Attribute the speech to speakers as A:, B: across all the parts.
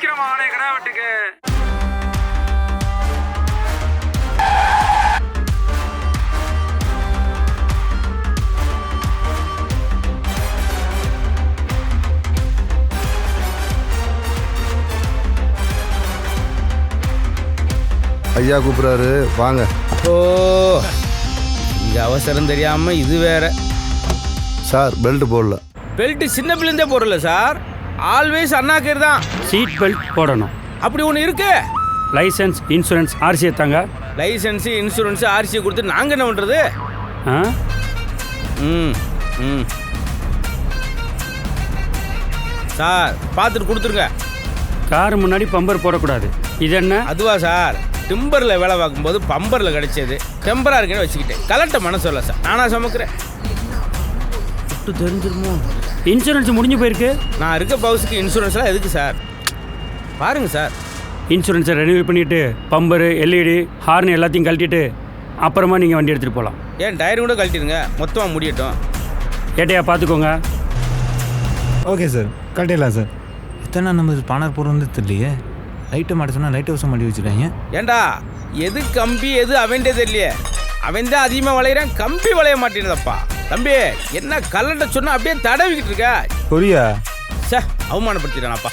A: சீக்கிரமா ஆனே கிடாவட்டுக்கு.
B: ஐயா கூப்பிட்றாரு. வாங்க.
C: ஓ இங்க அவசரம் தெரியாம இது வேற.
B: சார் பெல்ட் போடல.
C: பெல்ட் சின்ன பிள்ளைந்தே போடல சார். ஆல்வேஸ் அண்ணாக்கர் தான்.
D: சீட் பெல்ட் போடணும்.
C: அப்படி ஒன்று இருக்கு?
D: லைசன்ஸ் இன்சூரன்ஸ் ஆர்சி எடுத்தாங்க
C: லைசன்ஸ் இன்சூரன்ஸ் ஆர்சி கொடுத்து நாங்க என்ன பண்றது?
D: ஆ?
C: ம் ம். சார் பார்த்துட்டு கொடுத்துருங்க.
D: கார் முன்னாடி பம்பர் போடக்கூடாது. இது என்ன?
C: அதுவா சார்? டிம்பரில் வேலை பார்க்கும்போது பம்பரில் கிடைச்சது. டெம்பரா இருக்குன்னு வச்சுக்கிட்டேன். கலட்ட மனசு இல்லை சார். நானா சமைக்கிறேன். விட்டு தெரிஞ்சிருமோ?
D: இன்சூரன்ஸ் முடிஞ்சு போயிருக்கு.
C: நான் இருக்க பவுஸுக்கு இன்சூரன்ஸ்லாம் எதுக்கு சார் பாருங்க சார்
D: இன்சூரன்ஸை ரெனியூல் பண்ணிவிட்டு பம்பரு எல்இடி ஹார்ன் எல்லாத்தையும் கழட்டிட்டு அப்புறமா நீங்கள் வண்டி எடுத்துகிட்டு போகலாம்
C: ஏன் டயர் கூட கழட்டிடுங்க. மொத்தமாக முடியட்டும்.
D: ஏட்டையா பார்த்துக்கோங்க
E: ஓகே சார் கட்டிடலாம் சார் எத்தனை நம்ம பானர் போகிற வந்து தெரியலையே. லைட்டை மாட்ட சொன்னால் லைட் ஹவுஸை மாட்டி வச்சுருக்காங்க.
C: ஏண்டா எது கம்பி எது அவன்டே தெரியலையே. அவன் தான் அதிகமாக வளையிறான் கம்பி வளைய மாட்டேங்குதப்பா. தம்பி என்ன கலண்ட சொன்னா அப்படியே தடவிக்கிட்டு இருக்க?
E: புரியா?
C: சே அவமானப்படுத்திட்டானப்பா.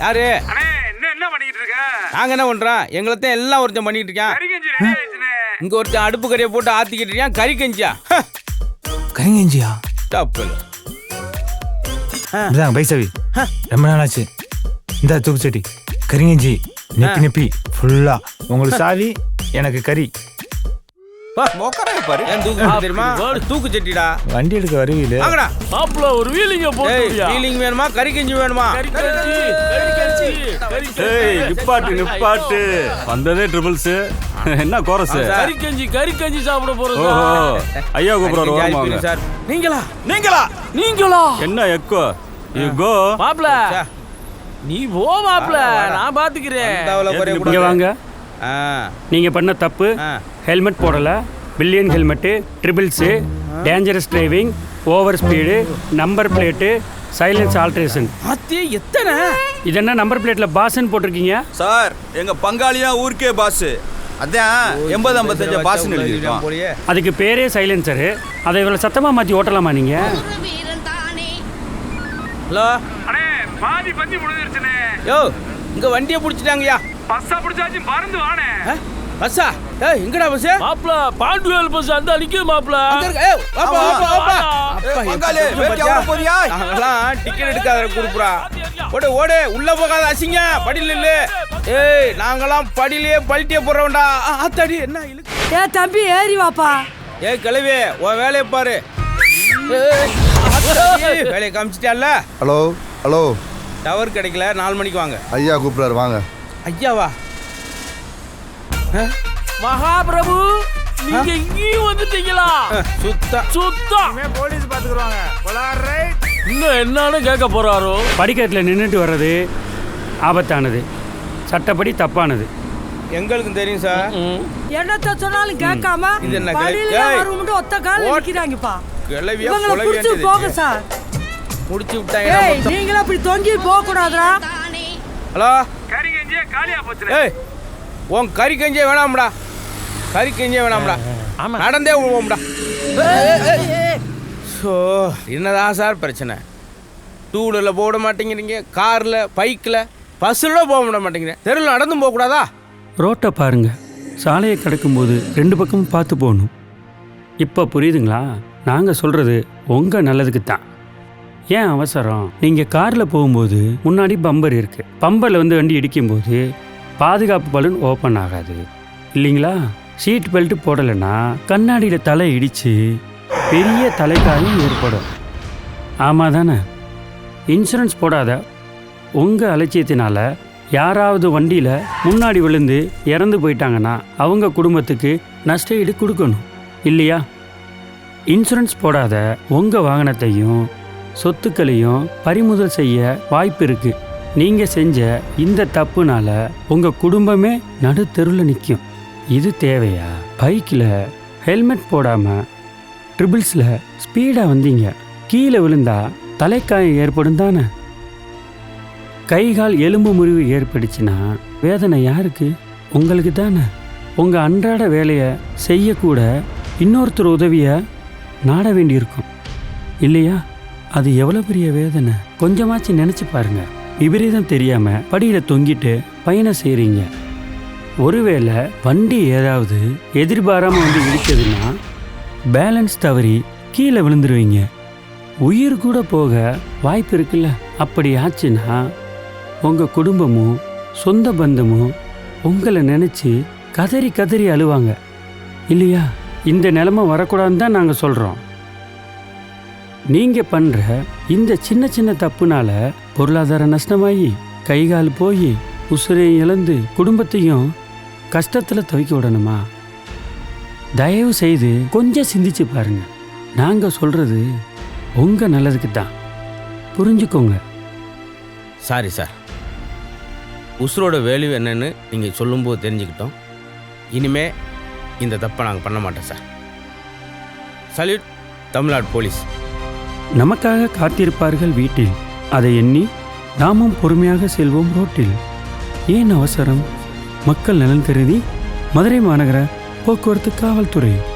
C: யாரு?
A: என்ன என்ன பண்ணிட்டு இருக்க?
C: நாங்க என்ன பண்றோம் எங்களை தான் எல்லாம் ஒருத்தன் பண்ணிட்டு இருக்கான் இங்க ஒருத்தன் அடுப்பு கறியை போட்டு ஆத்திக்கிட்டு இருக்கான் கறி கஞ்சியா? ஹ,
E: கரிங்கஞ்சியா
C: தப்பு
E: பைசவி. ரொம்ப நாள் ஆச்சு இந்த தூக்கு செட்டி கரிங்கஞ்சி நெப்பி நெப்பி ஃபுல்லாக உங்களுக்கு சாவி எனக்கு கறி.
C: ஏன் தூக்கு தெரியுமா? தூக்கு சட்டிடா.
E: வண்டி எடுக்க வருவீல
C: வாங்கடா.
F: மாப்பிள ஒரு வீலிங்க
C: ஏய்
F: போட்டுவியா
C: ஃபீலிங் வேணுமா? கறி கஞ்சி வேணுமா?
G: ஏய் நிப்பாட்டு நிப்பாட்டு. வந்ததே ட்ரிபிள்ஸ் என்ன கோரஸ்
F: கறி கஞ்சி கறி கஞ்சி சாப்பிட போறது
G: ஓஹோ. ஐயா கூப்பிடுறாரு
C: கறி கஞ்சி
G: ஓரமா.
C: சார். நீங்களா?
G: நீங்களா?
F: நீங்களா?
G: என்ன எக்கோ யூ கோ
F: மாப்பிள
C: சே.
F: நீ போ மாப்பிள நான் பாத்துக்கிறேன்.
G: இங்க.
D: வாங்க.
C: ஆ.
D: நீங்கள் பண்ண தப்பு. ஹெல்மெட் போடலை. Pillion helmet triples dangerous driving over speed number plate silencer alteration
C: அத்தே எத்தனை?
D: இது என்ன நம்பர் பிளேட்டில் பாஸ்ன்னு போட்டிருக்கீங்க?
G: சார் எங்க பங்காளியா ஊருக்கே பாஸ் அதான் எண்பது ஐம்பத்தஞ்சு பாஸ் எழுதிருக்கோம்
C: போலியே.
D: அதுக்கு பேரே சைலன்சரு அதை இவ்வளோ சத்தமாக மாற்றி ஓட்டலாமா நீங்கள்
C: ஹலோ?
A: அண்ணே பாதி பந்தி முடிஞ்சிருச்சுனே.
C: யோ இங்க வண்டியை பிடிச்சிட்டாங்கய்யா.
A: பஸ்ஸா பிடிச்சாச்சு பறந்து வானே?
C: பஸ்ஸா? ஏய் எங்கடா பஸ்?
F: மாப்பிள பாண்டுவேல் பஸ் அந்த
C: அங்க இருக்கு ஏய் வாப்பா வாப்பா வாப்பா. அப்பா,
G: பங்காளி, வேட்டி? எவ்வளவு போறியா?
C: நாங்கெல்லாம் டிக்கெட் எடுக்காத குடுப்புறா ஓடு ஓடு உள்ள போகாத அசிங்க. படியில இல்ல ஏய் நாங்கெல்லாம் படியிலேயே பல்ட்டியே போடுறோம்டா ஆ, ஆத்தாடி என்ன இழுக்கு?
H: ஏ தம்பி ஏறி வாப்பா.
C: ஏய் கிளவி உன் வேலையை பாரு. வேலையை காமிச்சிட்டால
B: ஹலோ ஹலோ.
C: டவர் கிடைக்கல நாலு மணிக்கு வாங்க.
B: ஐயா கூப்பிட்றாரு வாங்க.
C: ஐயாவா?
F: மகாபிரபு நீங்க இங்கேயும் வந்துட்டீங்களா?
C: சுத்தம்.
F: சுத்தம்.
E: போலீஸ் பார்த்துக்குருவாங்க
F: இன்னும் என்னன்னு கேட்க போறாரோ?
D: படிக்கட்டில் நின்றுட்டு வர்றது ஆபத்தானது. சட்டப்படி தப்பானது.
C: எங்களுக்கும் தெரியும் சார்
H: என்னத்த சொன்னாலும் கேட்காம
C: இது என்ன
H: வழியில
C: ஏய்.
H: வரும்னு ஒத்த கால. நிக்கிறாங்கப்பா.
C: கிளவியா
H: போக சார்
C: முடிச்சு விட்டாங்க.
H: நீங்களும் அப்படி தொங்கி போக கூடாதுடா
C: ஹலோ
A: காலியா போச்சுனே
C: ஏய் உன் கறி கஞ்சியே வேணாம்டா. கறி கஞ்சியே வேணாம்டா. நடந்தே விடுவோம்டா ஸோ என்னதான் சார் பிரச்சனை? டூ வீலரில் போக விட மாட்டேங்கிறீங்க காரில் பைக்கில் பஸ்ஸில் போக விட மாட்டேங்கிறீங்க. தெருவில் நடந்தும் போகக்கூடாதா
D: ரோட்டை பாருங்க. சாலையை கடக்கும்போது ரெண்டு பக்கமும் பார்த்து போகணும். இப்போ புரியுதுங்களா? நாங்கள் சொல்கிறது உங்கள் நல்லதுக்கு தான். ஏன் அவசரம்? நீங்கள் காரில் போகும்போது முன்னாடி பம்பர் இருக்குது பம்பரில் வந்து வண்டி இடிக்கும்போது பாதுகாப்பு பலூன் ஓப்பன் ஆகாது. இல்லைங்களா? சீட் பெல்ட் போடலைன்னா கண்ணாடியில் தலை இடித்து பெரிய தலைக்காயம் ஏற்படும். ஆமாம் தானே இன்சூரன்ஸ் போடாத. உங்கள் அலட்சியத்தினால யாராவது வண்டியில் முன்னாடி விழுந்து இறந்து போயிட்டாங்கன்னா அவங்க குடும்பத்துக்கு நஷ்ட ஈடு கொடுக்கணும். இல்லையா? இன்சூரன்ஸ் போடாத உங்கள் வாகனத்தையும் சொத்துக்களையும் பறிமுதல் செய்ய வாய்ப்பு இருக்குது நீங்கள் செஞ்ச இந்த தப்புனால உங்கள் குடும்பமே நடுத்தெருவில் நிற்கும் இது தேவையா? பைக்கில் ஹெல்மெட் போடாமல் ட்ரிபிள்ஸில் ஸ்பீடாக வந்தீங்க. கீழே விழுந்தா தலைக்காயம் ஏற்படும் தானே? கை கால் எலும்பு முறிவு ஏற்பட்டுச்சுன்னா வேதனை யாருக்கு? உங்களுக்கு தானே. உங்கள் அன்றாட வேலையை செய்யக்கூட இன்னொருத்தர் உதவியை நாட வேண்டியிருக்கும். இல்லையா? அது எவ்வளோ பெரிய வேதனை. கொஞ்சமாச்சும் நினச்சி பாருங்கள் விபரீதம் தெரியாமல் படியில் தொங்கிட்டு பயணம் செய்கிறீங்க ஒருவேளை வண்டி ஏதாவது எதிர்பாராமல் வந்து இடிச்சதுன்னா பேலன்ஸ் தவறி கீழே விழுந்துருவீங்க. உயிர் கூட போக வாய்ப்பு இருக்குல்ல? அப்படி ஆச்சுன்னா உங்கள் குடும்பமும் சொந்த பந்தமும் உங்களை நினச்சி கதறி கதறி அழுவாங்க. இல்லையா? இந்த நிலைமை வரக்கூடாதுன்னு தான் நாங்கள் சொல்கிறோம் நீங்கள் பண்ணுற இந்த சின்ன சின்ன தப்புனால பொருளாதார நஷ்டமாகி கை கால் போய் உசுரையும் இழந்து குடும்பத்தையும் கஷ்டத்தில் துவைக்க விடணுமா? தயவு செய்து கொஞ்சம் சிந்திச்சு பாருங்க. நாங்கள் சொல்கிறது உங்கள் நல்லதுக்கு தான். புரிஞ்சுக்கோங்க.
C: Sorry sir. உசுரோட வேல்யூ என்னன்னு நீங்கள் சொல்லும்போது தெரிஞ்சுக்கிட்டோம். இனிமே இந்த தப்பை நாங்கள் பண்ண மாட்டோம் சார். Salute Tamil Nadu police.
D: நமக்காக காத்திருப்பார்கள் வீட்டில். அதை எண்ணி நாமும் பொறுமையாக செல்வோம் ரோட்டில். ஏன் அவசரம்? மக்கள் நலன் கருதி மதுரை மாநகர போக்குவரத்து காவல்துறை.